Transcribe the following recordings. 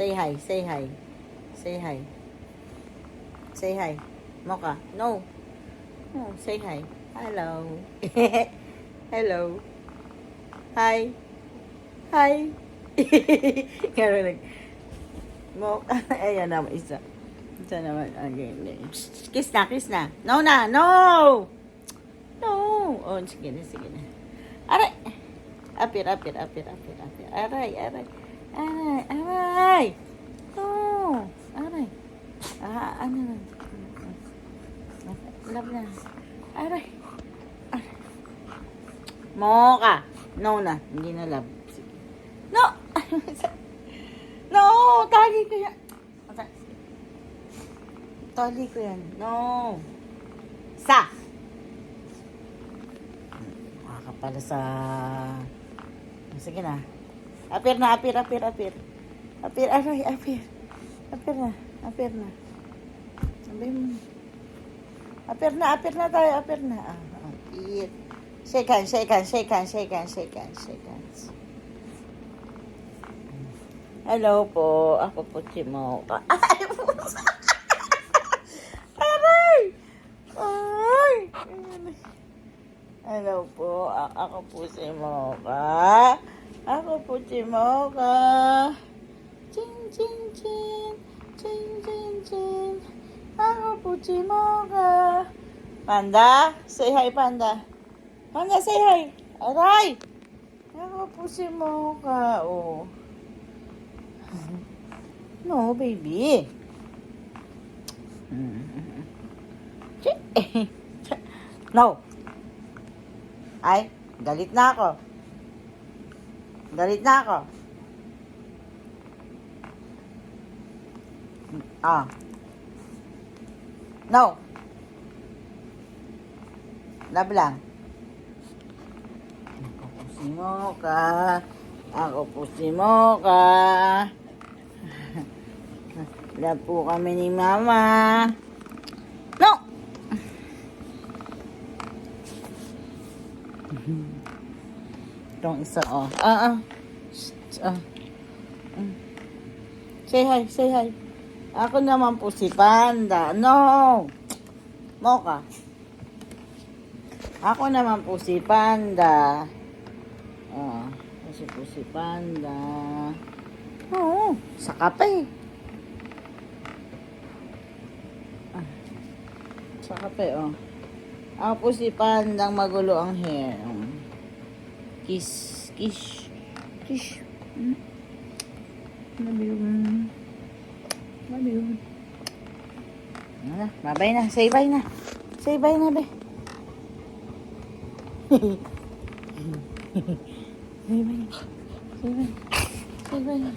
Say hi, say hi. Say hi. Say hi. Mocha, no. No, say hi. Hello. Hello. Hi. Hi. Gano'n lang. Mocha. Ayan naman, isa. Isa naman. Again. Kiss na, kiss na. No na, no! No. Oh, sige na, sige na. Aray! Apir, apir, apir, apir, apir. Aray, aray. Aray, aray! No! Aray. Ah, ano na. Love na. Aray. Aray. Moka. No na. Hindi na love. Sige. No! no! Tali ko yan. Tali ko yan. No! Sa! Maka pala sa... Sige na. Apir na, apir, apir, apir. Apir, aray, apir. Apir na, apir na. Sabi mo. Apir na, apir na tayo, apir na. Ah, ah, apir. Shake hands, shake hands, shake hands. Hello po, ako po si Mo. Ay, pusa. Aray! Ay! Hello po, ako po si Mocha. Ako po si Mocha. Ching, ching, ching. Ching, ching, ching. Ako po si Mocha. Panda, say hi, Panda. Panda, say hi. Aray! Ako po si Mocha. Oh. No, baby. No. Ay, galit na ako. Galit na ako. Ah. No. Love lang. Ako po si Mocha. Ako po si Mocha. Love po kami ni Mama. No! Itong isa, oh. Ah, ah. Ah. Mm. Say hi, say hi. Ako naman po si Panda. No! Moka. Ako naman po si Panda. Oh, kasi po si Panda. Oo, sa kape. Ah, Sa kape, oh. Ako po si Pandang magulo ang hair. Mm. Kiss, kiss, kiss. Hmm? Love you. Love you. Ano na, babay na. Say bye na. Say bye na, be. Say bye. Say bye. Say bye na.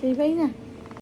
Say bye na.